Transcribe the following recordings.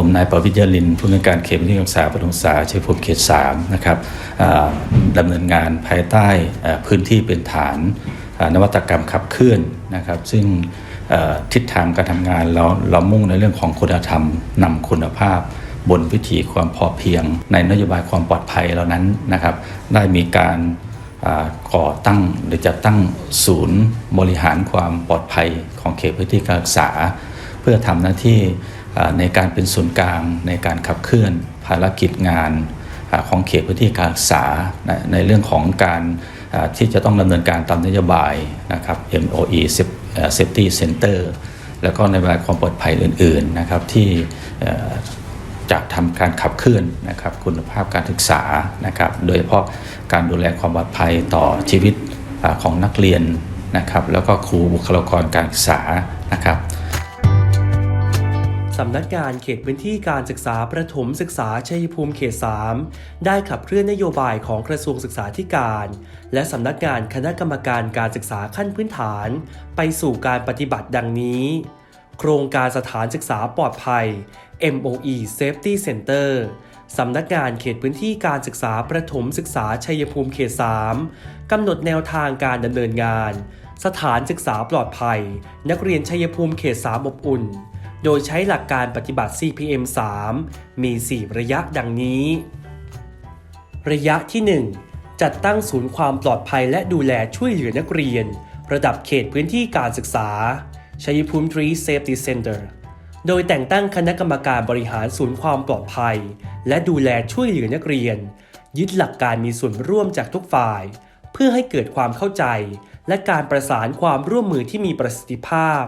ผมนายประวิทยาลินผู้อำนวยการเขตพื้นที่การศึกษาปฐมศึกษาชัยภูมิเขต3นะครับดำเนินงานภายใต้พื้นที่เป็นฐานนวัตกรรมขับเคลื่อนนะครับ ซึ่งทิศทางการทำงานเราเรามุ่งในเรื่องของคุณธรรมนำคุณภาพ บนวิถีความพอเพียง ในนโยบายความปลอดภัยเหล่านั้นนะครับ ได้มีการก่อตั้งหรือจัดตั้งศูนย์บริหารความปลอดภัยของเขตพื้นที่การศึกษา เพื่อทำหน้าที่ ในการเป็นศูนย์กลางในการขับเคลื่อนภารกิจงานอของเขตพื้นที่การศึกษาในเรื่องของการที่จะต้องดำเนินการตามนโยบายนะครับ MOE Safety Center แล้วก็ในนโยบายความปลอดภัยอื่นๆนะครับที่จะทำการขับเคลื่อนนะครับคุณภาพการศึกษานะครับโดยเฉพาะการดูแลความปลอดภัยต่อชีวิตของนักเรียนนะครับแล้วก็ครูบุคลากรการศึกษานะครับ สำนักงานเขตพื้นที่การศึกษาประถมศึกษาชัยภูมิเขต 3 ได้ขับเคลื่อนนโยบายของกระทรวงศึกษาธิการ และสำนักงานคณะกรรมการการศึกษาขั้นพื้นฐาน ไปสู่การปฏิบัติดังนี้ โครงการสถานศึกษาปลอดภัย MOE Safety Center สำนักงานเขตพื้นที่การศึกษาประถมศึกษาชัยภูมิเขต 3 กำหนดแนวทางการดำเนินงาน สถานศึกษาปลอดภัย นักเรียนชัยภูมิเขต 3 อบอุ่น โดยใช้หลักการปฏิบัติ CPM 3 มี 4 ระยะดังนี้ ระยะที่ 1 จัดตั้งศูนย์ความปลอดภัยและดูแลช่วยเหลือนักเรียน ระดับเขตพื้นที่การศึกษา ชัยภูมิ Tree Safety Center โดยแต่งตั้งคณะกรรมการบริหารศูนย์ความปลอดภัย และดูแลช่วยเหลือนักเรียน ยึดหลักการมีส่วนร่วมจากทุกฝ่าย เพื่อให้เกิดความเข้าใจ และการประสานความร่วมมือที่มีประสิทธิภาพ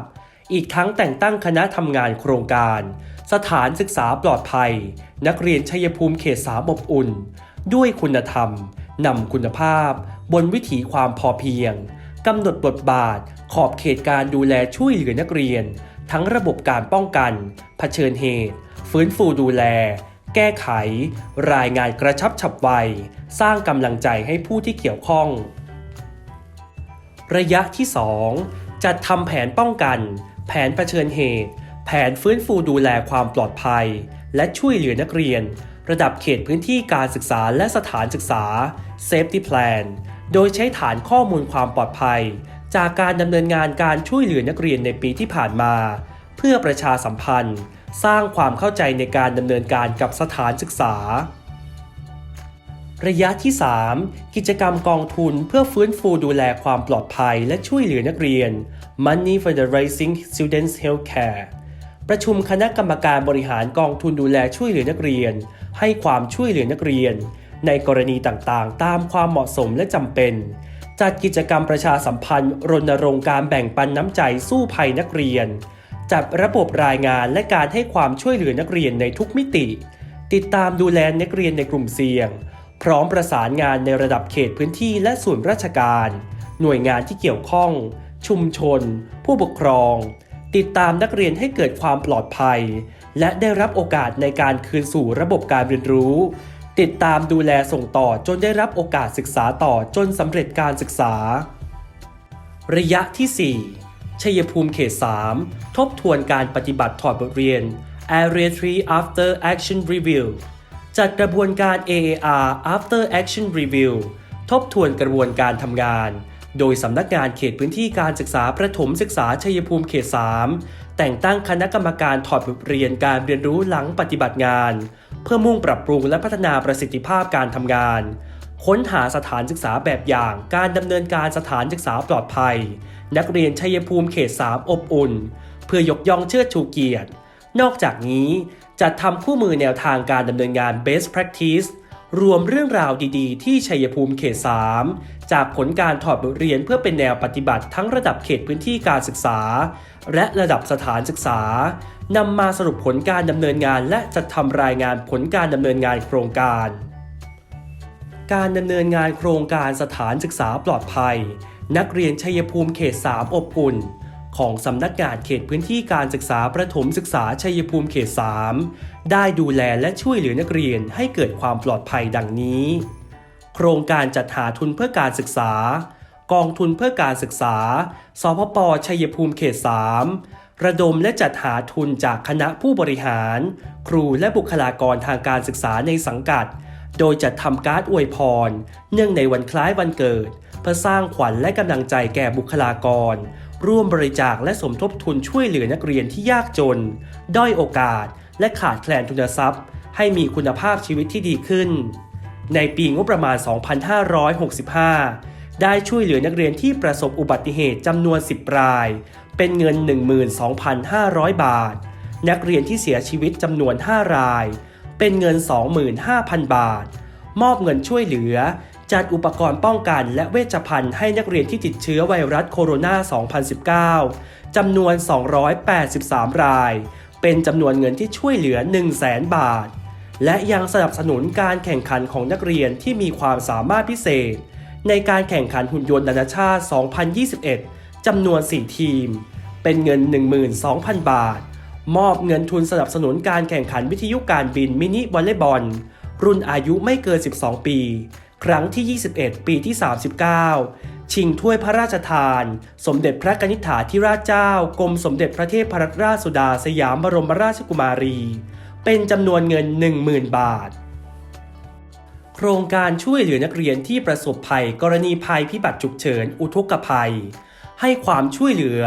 อีกทั้งแต่งตั้งคณะทำงานโครงการ สถานศึกษาปลอดภัย นักเรียนชัยภูมิเขตสามอบอุ่น ด้วยคุณธรรมนำคุณภาพ บนวิถีความพอเพียงกำหนดบทบาท ขอบเขตการดูแลช่วยเหลือนักเรียน ทั้งระบบการป้องกันเผชิญเหตุ ฟื้นฟูดูแล แก้ไข รายงานกระชับฉับไว สร้างกำลังใจให้ผู้ที่เกี่ยวข้อง ระยะที่ 2 จัดทำแผนป้องกัน แผนเผชิญเหตุ แผนฟื้นฟูดูแลความปลอดภัย และช่วยเหลือนักเรียน ระดับเขตพื้นที่การศึกษาและสถานศึกษา Safety Plan โดยใช้ฐานข้อมูลความปลอดภัย จากการดำเนินงานการช่วยเหลือนักเรียนในปีที่ผ่านมา เพื่อประชาสัมพันธ์ สร้างความเข้าใจในการดำเนินการกับสถานศึกษา ระยะที่ 3 กิจกรรมกองทุนเพื่อฟื้นฟูดูแลความปลอดภัยและช่วยเหลือนักเรียน Money for the Rising Students Healthcare ประชุมคณะกรรมการบริหารกองทุนดูแลช่วยเหลือนักเรียน ให้ความช่วยเหลือนักเรียน ในกรณีต่างๆ ตามความเหมาะสมและจำเป็น จัดกิจกรรมประชาสัมพันธ์ รณรงค์การแบ่งปันน้ำใจสู้ภัยนักเรียน จัดระบบรายงานและการให้ความช่วยเหลือนักเรียนในทุกมิติ ติดตามดูแลนักเรียนในกลุ่มเสี่ยง พร้อมประสานงานในระดับเขตพื้นที่และส่วนราชการ หน่วยงานที่เกี่ยวข้อง ชุมชน ผู้ปกครอง ติดตามนักเรียนให้เกิดความปลอดภัย และได้รับโอกาสในการคืนสู่ระบบการเรียนรู้ ติดตามดูแลส่งต่อจนได้รับโอกาสศึกษาต่อจนสำเร็จการศึกษา ระยะที่ 4 ชัยภูมิเขต 3 ทบทวนการปฏิบัติถอดบทเรียน Area 3 After Action Review จัดกระบวนการ AAR After Action Review ทบทวนกระบวนการทำงาน โดยสำนักงานเขตพื้นที่การศึกษาประถมศึกษาชัยภูมิเขต 3 แต่งตั้งคณะกรรมการถอดบทเรียนการเรียนรู้หลังปฏิบัติงาน เพื่อมุ่งปรับปรุงและพัฒนาประสิทธิภาพการทำงาน ค้นหาสถานศึกษาแบบอย่างการดำเนินการสถานศึกษาปลอดภัย นักเรียนชัยภูมิเขต 3 อบอุ่น เพื่อยกย่องเชิดชูเกียรติ นอกจากนี้ จัดทำคู่มือแนวทางการดำเนินงาน Best Practice รวมเรื่องราวดีๆ ที่ชัยภูมิเขต 3 จากผลการถอดบทเรียนเพื่อเป็นแนวปฏิบัติทั้งระดับเขตพื้นที่การศึกษา และระดับสถานศึกษานำมาสรุปผลการดำเนินงาน และจัดทำรายงานผลการดำเนินงานโครงการ การดำเนินงานโครงการสถานศึกษาปลอดภัย นักเรียนชัยภูมิเขต 3 อบอุ่น ของสำนักงานเขตพื้นที่การศึกษาประถมศึกษาชัยภูมิเขต 3 ได้ดูแลและช่วยเหลือนักเรียนให้เกิดความปลอดภัยดังนี้ โครงการจัดหาทุนเพื่อการศึกษา กองทุนเพื่อการศึกษา สพปชัยภูมิเขต 3 ระดมและจัดหาทุนจากคณะผู้บริหาร ครูและบุคลากรทางการศึกษาในสังกัด โดยจัดทำการ์ดอวยพร เนื่องในวันคล้ายวันเกิด เพื่อสร้างขวัญและกำลังใจแก่บุคลากร ร่วมบริจาคและสมทบทุนช่วยเหลือนักเรียนที่ยากจน ด้อยโอกาส และขาดแคลนทุนทรัพย์ ให้มีคุณภาพชีวิตที่ดีขึ้น ในปีงบประมาณ 2565 ได้ช่วยเหลือนักเรียนที่ประสบอุบัติเหตุจำนวน 10 ราย เป็นเงิน 12,500 บาท นักเรียนที่เสียชีวิตจำนวน 5 ราย เป็นเงิน 25,000 บาท มอบเงินช่วยเหลือ จัดอุปกรณ์ป้องกันและเวชภัณฑ์ให้นักเรียนที่ติดเชื้อไวรัสโคโรนา 2019 จำนวน 283 ราย เป็นจำนวนเงินที่ช่วยเหลือ 100,000 บาท และยังสนับสนุนการแข่งขันของนักเรียนที่มีความสามารถพิเศษ ในการแข่งขันหุ่นยนต์นานาชาติ 2021 จำนวน 4 ทีม เป็นเงิน 12,000 บาท มอบเงินทุนสนับสนุนการแข่งขันวิทยุการบินมินิวอลเลย์บอลรุ่นอายุไม่เกิน 12 ปี ครั้งที่ 21 ปีที่ 39 ชิงถ้วยพระราชทาน สมเด็จพระกนิษฐาธิราชเจ้ากรมสมเด็จพระเทพรัตนราชสุดาสยามบรมราชกุมารี เป็นจำนวนเงิน 10,000 บาท โครงการช่วยเหลือนักเรียนที่ประสบภัย กรณีภัยพิบัติฉุกเฉิน อุทกภัย ให้ความช่วยเหลือ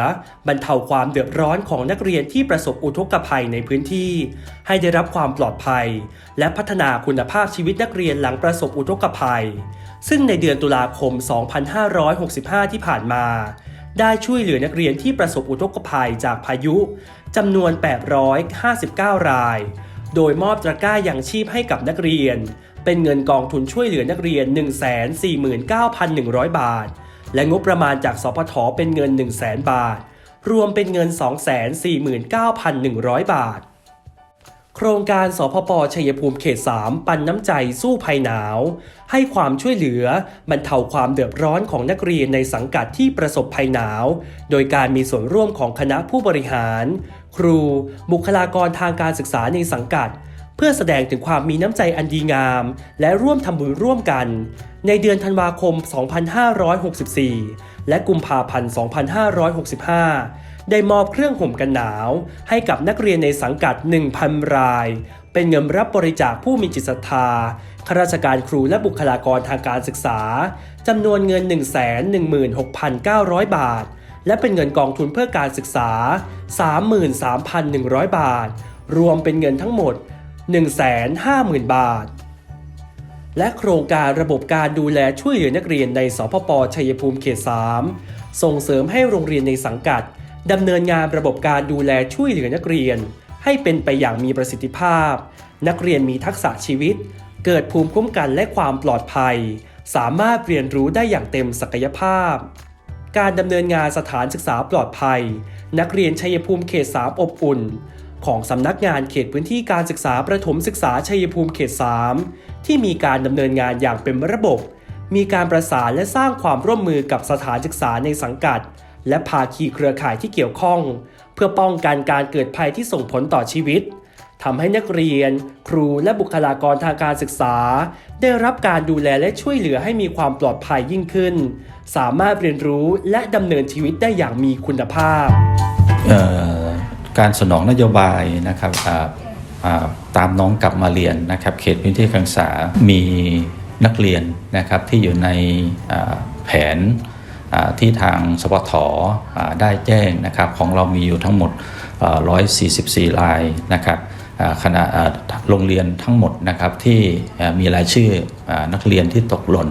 บรรเทาความเดือดร้อนของนักเรียนที่ประสบอุทกภัยในพื้นที่ ให้ได้รับความปลอดภัย และพัฒนาคุณภาพชีวิตนักเรียนหลังประสบอุทกภัย ซึ่งในเดือนตุลาคม 2565 ที่ผ่านมา ได้ช่วยเหลือนักเรียนที่ประสบอุทกภัยจากพายุจำนวน 859 ราย โดยมอบตะกร้าอย่างชีพให้กับนักเรียน เป็นเงินกองทุนช่วยเหลือนักเรียน 149,100 บาท และงบประมาณจากสพทเป็นเงิน 100,000 บาท รวมเป็นเงิน 249,100 บาท โครงการสพปชัยภูมิเขต 3 ปันน้ำใจสู้ภัยหนาว ให้ความช่วยเหลือบรรเทาความเดือดร้อนของนักเรียนในสังกัดที่ประสบภัยหนาว โดยการมีส่วนร่วมของคณะผู้บริหาร ครู บุคลากรทางการศึกษาในสังกัด เพื่อแสดงถึงความมีน้ำใจอันดีงาม และร่วมทำบุญร่วมกัน ในเดือนธันวาคม 2564 และกุมภาพันธ์ 2565 ได้มอบเครื่องห่มกันหนาว ให้กับนักเรียนในสังกัด 1,000 ราย เป็นเงินรับบริจาคผู้มีจิตศรัทธาข้าราชการครูและบุคลากรทางการศึกษาจำนวนเงิน 116,900 บาท และเป็นเงินกองทุนเพื่อการศึกษา 33,100 บาท รวมเป็นเงินทั้งหมด 150,000 บาท และโครงการระบบการดูแลช่วยเหลือนักเรียนในสพปชัยภูมิเขต 3 ส่งเสริมให้โรงเรียนในสังกัดดำเนินงานระบบการดูแลช่วยเหลือนักเรียน ให้เป็นไปอย่างมีประสิทธิภาพ นักเรียนมีทักษะชีวิต เกิดภูมิคุ้มกันและความปลอดภัย สามารถเรียนรู้ได้อย่างเต็มศักยภาพ การดำเนินงานสถานศึกษาปลอดภัย นักเรียนชัยภูมิเขต 3 อบอุ่น ของสำนักงานเขตพื้นที่การศึกษาประถมศึกษาชัยภูมิเขต 3 ที่มีการดำเนินงานอย่างเป็นระบบ มีการประสานและสร้างความร่วมมือกับสถานศึกษาในสังกัด และภาคีเครือข่ายที่เกี่ยวข้อง เพื่อป้องกันการเกิดภัยที่ส่งผลต่อชีวิตทำให้นักเรียน ครูและบุคลากรทางการศึกษา ได้รับการดูแลและช่วยเหลือให้มีความปลอดภัยยิ่งขึ้น สามารถเรียนรู้และดำเนินชีวิตได้อย่างมีคุณภาพ การสนองนโยบายนะครับตามน้องกลับมาเรียนนะครับ เขตพื้นที่การศึกษามีนักเรียนนะครับที่อยู่ในแผนที่ทางสปทได้แจ้งนะครับ ของเรามีอยู่ทั้งหมด 144 รายนะครับคณะโรงเรียนทั้งหมดนะครับที่มีรายชื่ออนักเรียนที่ตกหล่น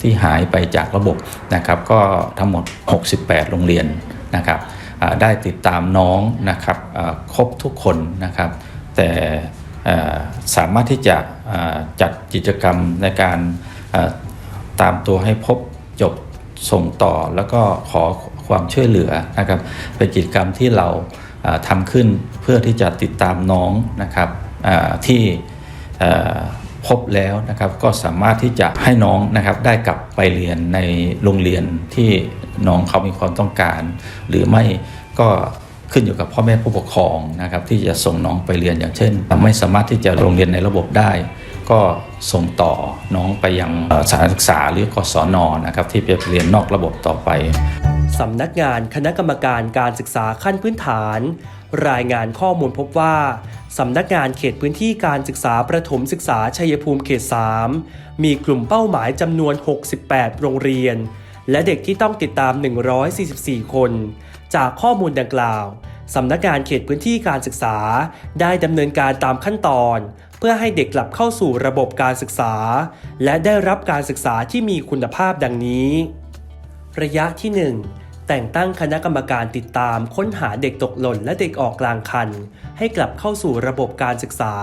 ที่หายไปจากระบบนะครับ ก็ทั้งหมด 68 โรงเรียนนะครับ ได้ติดตามน้องนะครับครบทุกคนนะครับ แต่สามารถที่จะจัดกิจกรรมในการตามตัวให้พบจบส่งต่อแล้วก็ขอความช่วยเหลือนะครับเป็นกิจกรรมที่เราทำขึ้นเพื่อที่จะติดตามน้องนะครับที่ พบแล้วนะครับก็สามารถที่จะให้น้องนะครับได้กลับไปเรียนในโรงเรียนที่น้องเขามีความต้องการ หรือไม่ก็ขึ้นอยู่กับพ่อแม่ผู้ปกครองนะครับที่จะส่งน้องไปเรียนอย่างเช่น ไม่สามารถที่จะโรงเรียนในระบบได้ ก็ส่งต่อน้องไปยังสถานศึกษาหรือกศนนะครับที่ไปเรียนนอกระบบต่อไปสำนักงานคณะกรรมการการศึกษาขั้นพื้นฐาน รายงานข้อมูลพบว่าสำนักงานเขตพื้นที่การศึกษาประถมศึกษาชัยภูมิเขต 3 มีกลุ่มเป้าหมายจำนวน 68 โรงเรียน และเด็กที่ต้องติดตาม 144 คน จากข้อมูลดังกล่าวสำนักงานเขตพื้นที่การศึกษา ได้ดำเนินการตามขั้นตอน เพื่อให้เด็กกลับเข้าสู่ระบบการศึกษา และได้รับการศึกษาที่มีคุณภาพดังนี้ ระยะที่ 1 แต่งตั้งคณะกรรมการติดตามค้นหาเด็กตกหล่นและเด็กออกกลางคัน ให้กลับเข้าสู่ระบบการศึกษา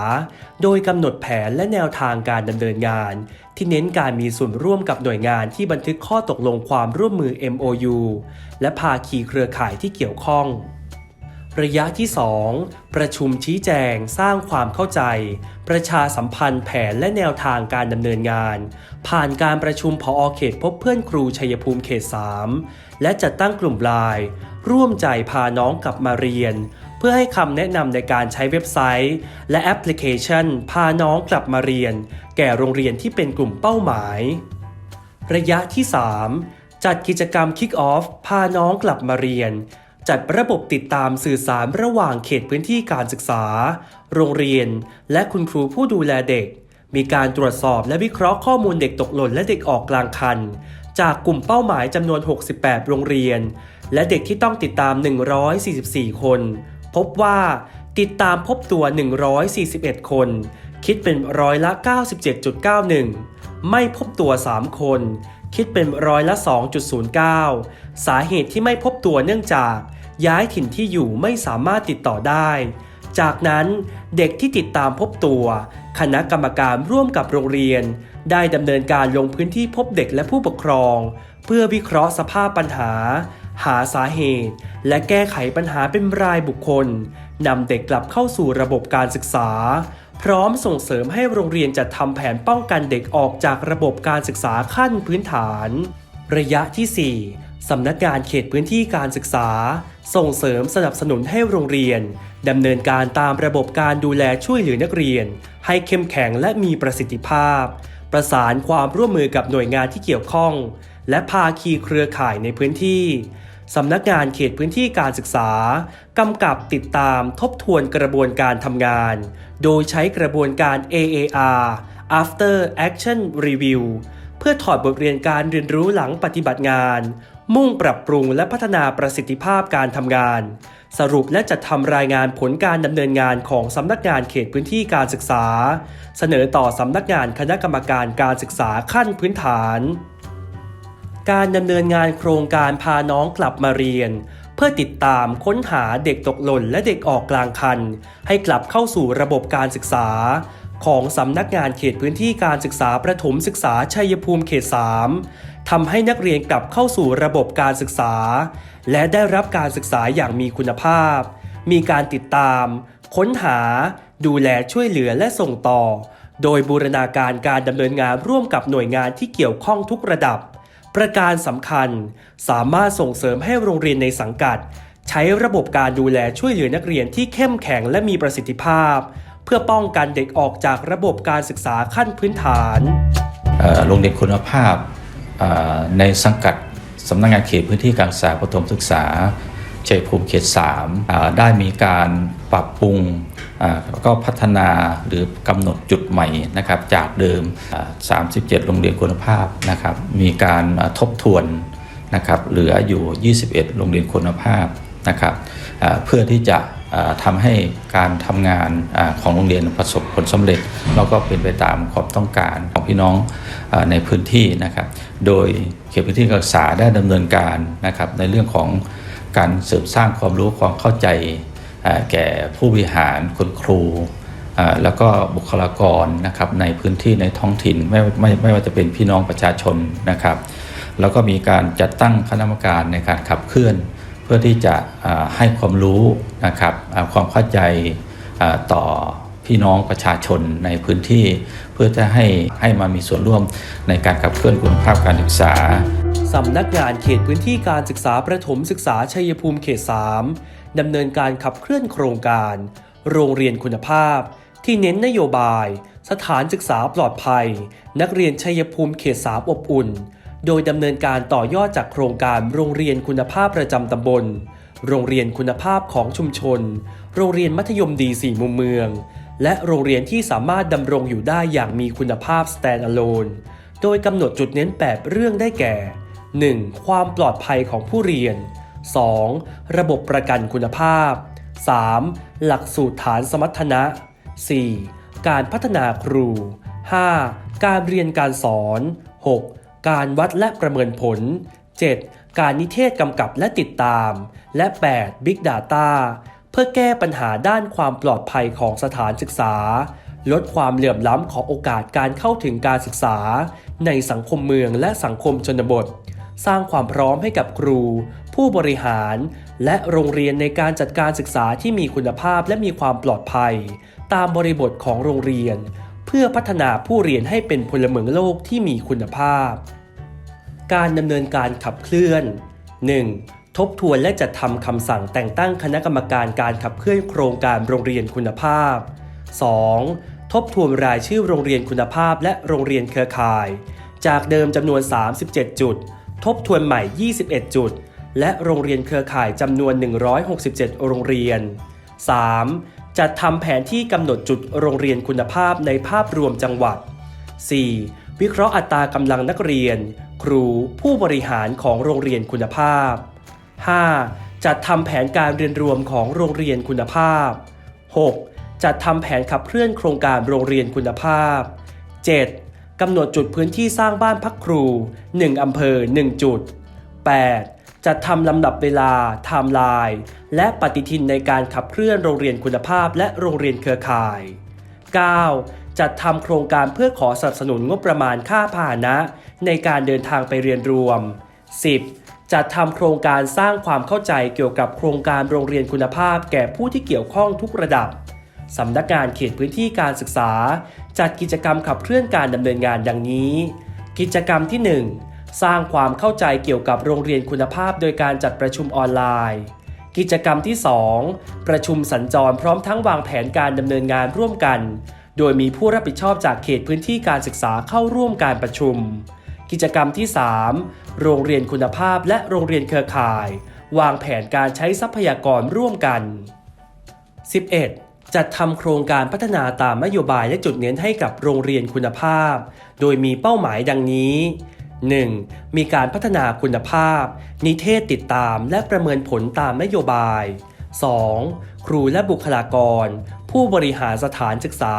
โดยกำหนดแผนและแนวทางการดำเนินงาน ที่เน้นการมีส่วนร่วมกับหน่วยงานที่บันทึกข้อตกลงความร่วมมือ MOU และภาคีเครือข่ายที่เกี่ยวข้อง ระยะที่ 2 ประชุมชี้แจงสร้างความเข้าใจ ประชาสัมพันธ์แผนและแนวทางการดำเนินงาน ผ่านการประชุมพอเขตพบเพื่อนครูชัยภูมิเขต 3 และจัดตั้งกลุ่มไลน์ร่วมใจพาน้องกลับมาเรียน เพื่อให้คำแนะนำในการใช้เว็บไซต์ และแอปพลิเคชัน พาน้องกลับมาเรียน แก่โรงเรียนที่เป็นกลุ่มเป้าหมาย ระยะที่ 3 จัดกิจกรรม Kick Off พาน้องกลับมาเรียน จัดระบบติดตามสื่อสารระหว่างเขตพื้นที่การศึกษา โรงเรียน และคุณครูผู้ดูแลเด็ก มีการตรวจสอบและวิเคราะห์ข้อมูลเด็กตกหล่นและเด็กออกกลางคัน จากกลุ่มเป้าหมายจำนวน 68 โรงเรียน และเด็กที่ต้องติดตาม 144 คน พบว่าติดตามพบตัว 141 คน คิดเป็นร้อยละ 97.91 ไม่พบตัว 3 คน คิดเป็นร้อยละ 2.09 สาเหตุที่ไม่พบตัวเนื่องจากย้ายถิ่นที่อยู่ไม่สามารถติดต่อได้ จากนั้นเด็กที่ติดตามพบตัว คณะกรรมการร่วมกับโรงเรียน ได้ดำเนินการลงพื้นที่พบเด็กและผู้ปกครอง เพื่อวิเคราะห์สภาพปัญหา หาสาเหตุ และแก้ไขปัญหาเป็นรายบุคคลนำเด็กกลับเข้าสู่ระบบการศึกษา พร้อมส่งเสริมให้โรงเรียนจัดทำแผนป้องกันเด็กออกจากระบบการศึกษาขั้นพื้นฐาน ระยะที่ 4 สำนักงานเขตพื้นที่การศึกษา ส่งเสริมสนับสนุนให้โรงเรียนดำเนินการตามระบบการดูแลช่วยเหลือนักเรียน ให้เข้มแข็งและมีประสิทธิภาพ ประสานความร่วมมือกับหน่วยงานที่เกี่ยวข้อง และภาคีเครือข่ายในพื้นที่ สำนักงานเขตพื้นที่การศึกษากำกับติดตามทบทวนกระบวนการทำงาน โดยใช้กระบวนการ AAR After Action Review เพื่อถอดบทเรียนการเรียนรู้หลังปฏิบัติงาน มุ่งปรับปรุงและพัฒนาประสิทธิภาพการทำงาน สรุปและจัดทำรายงานผลการดำเนินงานของสำนักงานเขตพื้นที่การศึกษา เสนอต่อสำนักงานคณะกรรมการการศึกษาขั้นพื้นฐาน การดำเนินงานโครงการพาน้องกลับมาเรียน เพื่อติดตามค้นหาเด็กตกหล่นและเด็กออกกลางคัน ให้กลับเข้าสู่ระบบการศึกษา ของสำนักงานเขตพื้นที่การศึกษาประถมศึกษาชัยภูมิเขต 3ทำให้นักเรียนกลับเข้าสู่ระบบการศึกษา และได้รับการศึกษาอย่างมีคุณภาพ มีการติดตาม ค้นหา ดูแลช่วยเหลือและส่งต่อ โดยบูรณาการการดำเนินงานร่วมกับหน่วยงานที่เกี่ยวข้องทุกระดับ ประการสำคัญ สามารถส่งเสริมให้โรงเรียนในสังกัด ใช้ระบบการดูแลช่วยเหลือนักเรียนที่เข้มแข็งและมีประสิทธิภาพ เพื่อป้องกันเด็กออกจากระบบการศึกษาขั้นพื้นฐานโรงเรียนคุณภาพในสังกัดสำนักงานเขตพื้นที่การศึกษาประถมศึกษาชัยภูมิเขต 3 ได้มีการปรับปรุง ก็พัฒนาหรือกำหนดจุดใหม่นะครับจากเดิม 37 โรงเรียนคุณภาพนะครับมีการทบทวนนะครับเหลืออยู่ 21 โรงเรียนคุณภาพนะครับเพื่อที่จะอ่าทำให้การทำงานของโรงเรียนประสบผลสำเร็จ แล้วก็เป็นไปตามความต้องการของพี่น้องในพื้นที่นะครับ โดยเขตพื้นที่การศึกษาได้ดำเนินการนะครับในเรื่องของการเสริมสร้างความรู้ความเข้าใจ แก่ผู้บริหารคุณครู แล้วก็บุคลากรนะครับในพื้นที่ในท้องถิ่นไม่ไม่ไม่ว่าจะเป็นพี่น้องประชาชนนะครับ แล้วก็มีการจัดตั้งคณะกรรมการในการขับเคลื่อน เพื่อที่จะให้ความรู้นะครับความเข้าใจต่อพี่น้องประชาชนในพื้นที่ เพื่อจะให้ให้มามีส่วนร่วมในการขับเคลื่อนคุณภาพการศึกษาสำนักงานเขตพื้นที่การศึกษาประถมศึกษาชัยภูมิเขต 3 ดำเนินการขับเคลื่อนโครงการ โรงเรียนคุณภาพ ที่เน้นนโยบาย สถานศึกษาปลอดภัย นักเรียนชัยภูมิเขต3อบอุ่น โดยดำเนินการต่อยอดจากโครงการโรงเรียนคุณภาพประจำตำบล โรงเรียนคุณภาพของชุมชน โรงเรียนมัธยมดีสี่มุมเมือง และโรงเรียนที่สามารถดำรงอยู่ได้อย่างมีคุณภาพ stand-alone โดยกำหนดจุดเน้น 8 เรื่องได้แก่ 1. ความปลอดภัยของผู้เรียน 2. ระบบประกันคุณภาพ 3. หลักสูตรฐานสมรรถนะ 4. การพัฒนาครู 5. การเรียนการสอน 6. การวัดและประเมินผล 7. การนิเทศกำกับและติดตาม และ 8. Big Data เพื่อแก้ปัญหาด้านความปลอดภัยของสถานศึกษา ลดความเหลื่อมล้ำของโอกาสการเข้าถึงการศึกษา ในสังคมเมืองและสังคมชนบท สร้างความพร้อมให้กับครู ผู้บริหาร และโรงเรียนในการจัดการศึกษาที่มีคุณภาพและมีความปลอดภัย ตามบริบทของโรงเรียน เพื่อพัฒนาผู้เรียนให้เป็นพลเมืองโลกที่มีคุณภาพ การดำเนินการขับเคลื่อน 1. ทบทวนและจัดทำคำสั่งแต่งตั้งคณะกรรมการการขับเคลื่อนโครงการโรงเรียนคุณภาพ 2. ทบทวนรายชื่อโรงเรียนคุณภาพและโรงเรียนเครือข่าย จากเดิมจำนวน 37 จุด ทบทวนใหม่ 21 จุด และโรงเรียนเครือข่ายจำนวน 167 โรงเรียน 3. จัดทำแผนที่กำหนดจุดโรงเรียนคุณภาพในภาพรวมจังหวัด 4. วิเคราะห์อัตรากำลังนักเรียน ครูผู้บริหารของโรงเรียนคุณภาพ 5. จัดทำแผนการเรียนรวมของโรงเรียนคุณภาพ 6. จัดทำแผนขับเคลื่อนโครงการโรงเรียนคุณภาพ 7. กำหนดจุดพื้นที่สร้างบ้านพักครู 1 อำเภอ 1 จุด 8. จัดทำลำดับเวลาไทม์ไลน์และปฏิทินในการขับเคลื่อนโรงเรียนคุณภาพและโรงเรียนเครือข่าย 9. จัดทำโครงการเพื่อขอสนับสนุนงบประมาณค่าพาหนะ ในการเดินทางไปเรียนรวม 10. จัดทำโครงการสร้างความเข้าใจเกี่ยวกับโครงการโรงเรียนคุณภาพ แก่ผู้ที่เกี่ยวข้องทุกระดับสำนักงานเขตพื้นที่การศึกษา จัดกิจกรรมขับเคลื่อนการดำเนินงานดังนี้ กิจกรรมที่ 1 สร้างความเข้าใจเกี่ยวกับโรงเรียนคุณภาพโดยการจัดประชุมออนไลน์ กิจกรรมที่ 2 ประชุมสัญจรพร้อมทั้งวางแผนการดำเนินงานร่วมกัน โดยมีผู้รับผิดชอบจากเขตพื้นที่การศึกษาเข้าร่วมการประชุม กิจกรรมที่ 3 โรงเรียนคุณภาพและโรงเรียนเครือข่าย วางแผนการใช้ทรัพยากรร่วมกัน 11. จัดทำโครงการพัฒนาตามนโยบายและจุดเน้นให้กับโรงเรียนคุณภาพ โดยมีเป้าหมายดังนี้ 1. มีการพัฒนาคุณภาพ นิเทศติดตามและประเมินผลตามนโยบาย 2. ครูและบุคลากร ผู้บริหารสถานศึกษา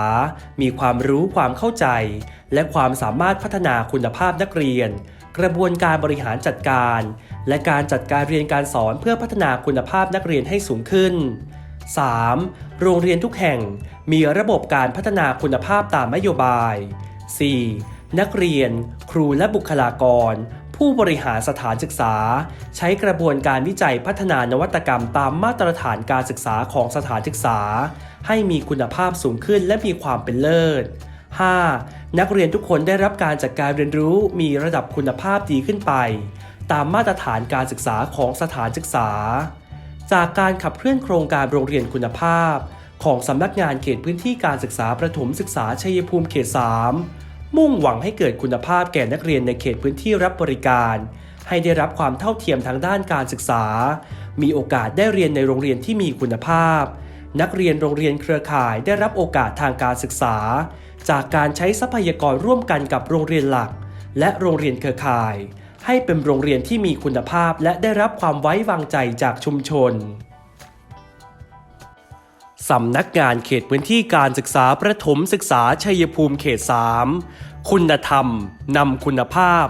มีความรู้ความเข้าใจ และความสามารถพัฒนาคุณภาพนักเรียน กระบวนการบริหารจัดการ และการจัดการเรียนการสอนเพื่อพัฒนาคุณภาพนักเรียนให้สูงขึ้น 3. โรงเรียนทุกแห่งมีระบบการพัฒนาคุณภาพตามนโยบาย 4. นักเรียน ครูและบุคลากร ผู้บริหารสถานศึกษา ใช้กระบวนการวิจัยพัฒนานวัตกรรมตามมาตรฐานการศึกษาของสถานศึกษา ให้มีคุณภาพสูงขึ้นและมีความเป็นเลิศ 5. นักเรียนทุกคนได้รับการจัดการเรียนรู้มีระดับคุณภาพดีขึ้นไป ตามมาตรฐานการศึกษาของสถานศึกษา จากการขับเคลื่อนโครงการโรงเรียนคุณภาพ ของสำนักงานเขตพื้นที่การศึกษาประถมศึกษาชัยภูมิเขต 3 มุ่งหวังให้เกิดคุณภาพแก่นักเรียนในเขตพื้นที่รับบริการ ให้ได้รับความเท่าเทียมทางด้านการศึกษา มีโอกาสได้เรียนในโรงเรียนที่มีคุณภาพ นักเรียนโรงเรียนเครือข่ายได้รับโอกาสทางการศึกษา จากการใช้ทรัพยากรร่วมกันกับโรงเรียนหลัก และโรงเรียนเครือข่าย ให้เป็นโรงเรียนที่มีคุณภาพและได้รับความไว้วางใจจากชุมชน สำนักงานเขตพื้นที่การศึกษาประถมศึกษาชัยภูมิเขต 3 คุณธรรมนำคุณภาพ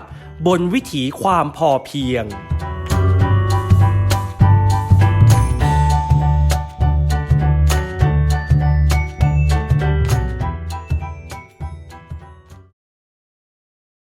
บนวิถีความพอเพียง